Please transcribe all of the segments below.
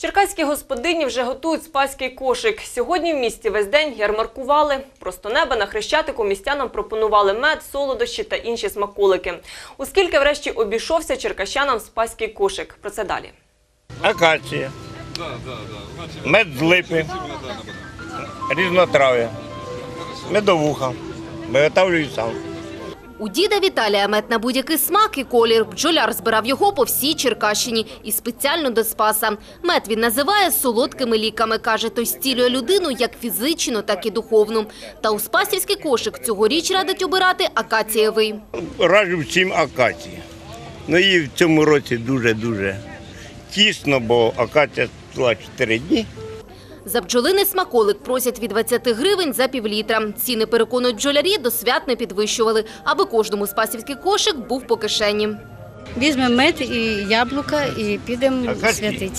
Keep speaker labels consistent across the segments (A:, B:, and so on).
A: Черкаські господині вже готують спаський кошик. Сьогодні в місті весь день ярмаркували. Просто неба на Хрещатику містянам пропонували мед, солодощі та інші смаколики. Оскільки врешті обійшовся черкащанам спаський кошик. Про це далі.
B: акація, мед з липи, різнотрав'я, медовуха. Виготовлюю сам.
C: У діда Віталія мед на будь-який смак і колір. Бджоляр збирав його по всій Черкащині і спеціально до Спаса. Мед він називає солодкими ліками. Каже, той стілює людину як фізично, так і духовно. Та у спасівський кошик цьогоріч радить обирати акацієвий.
B: Раджу всім акації. Ну і в цьому році дуже-дуже тісно, бо акація була 4 дні.
C: За бджолиний смаколик просять від 20 гривень за півлітра. Ціни, переконують бджолярі, до свят не підвищували, аби кожному спасівський кошик був по кишені.
D: Візьмемо мед і яблука і підемо святити.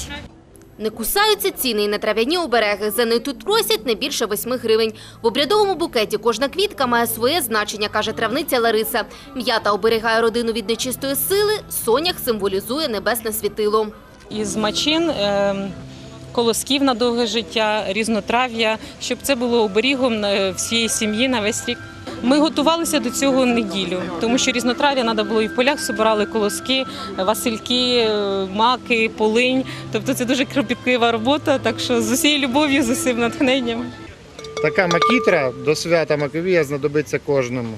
C: Не кусаються ціни і на трав'яні обереги. За них тут просять не більше 8 гривень. В обрядовому букеті кожна квітка має своє значення, каже травниця Лариса. М'ята оберігає родину від нечистої сили, сонях символізує небесне світило.
E: із мачин, е, колосків на довге життя, різнотрав'я, щоб це було оберігом е, всієї сім'ї на весь рік. Ми готувалися до цього неділю, тому що різнотрав'я треба було і в полях збирали колоски, васильки, е, маки, полинь. Тобто це дуже кропіткива робота. Так що з усією любов'ю, з усім натхненням.
F: Така макітра до свята Маковія знадобиться кожному.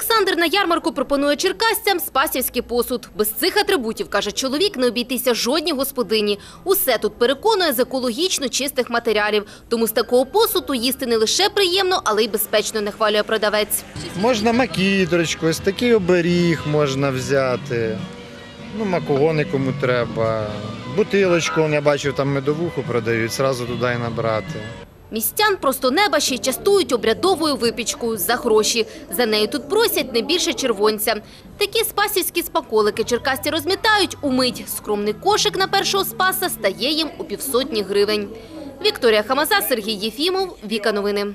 C: Олександр на ярмарку пропонує черкасцям спасівський посуд. Без цих атрибутів, каже чоловік, не обійтися жодній господині. Усе тут переконує з екологічно чистих матеріалів. Тому з такого посуду їсти не лише приємно, але й безпечно, не хвалює продавець.
F: Можна макітрочку, ось такий оберіг можна взяти. Ну, макогони кому треба. Бутилочку, я бачив, там медовуху продають, зразу туди і набрати.
C: Містян просто неба ще частують обрядовою випічкою за гроші. За нею тут просять не більше червонця. Такі спасівські спаколики черкасці розмітають умить. Скромний кошик на першого спаса стає їм у півсотні гривень. Вікторія Хамаза, Сергій Єфімов, Віка Новини.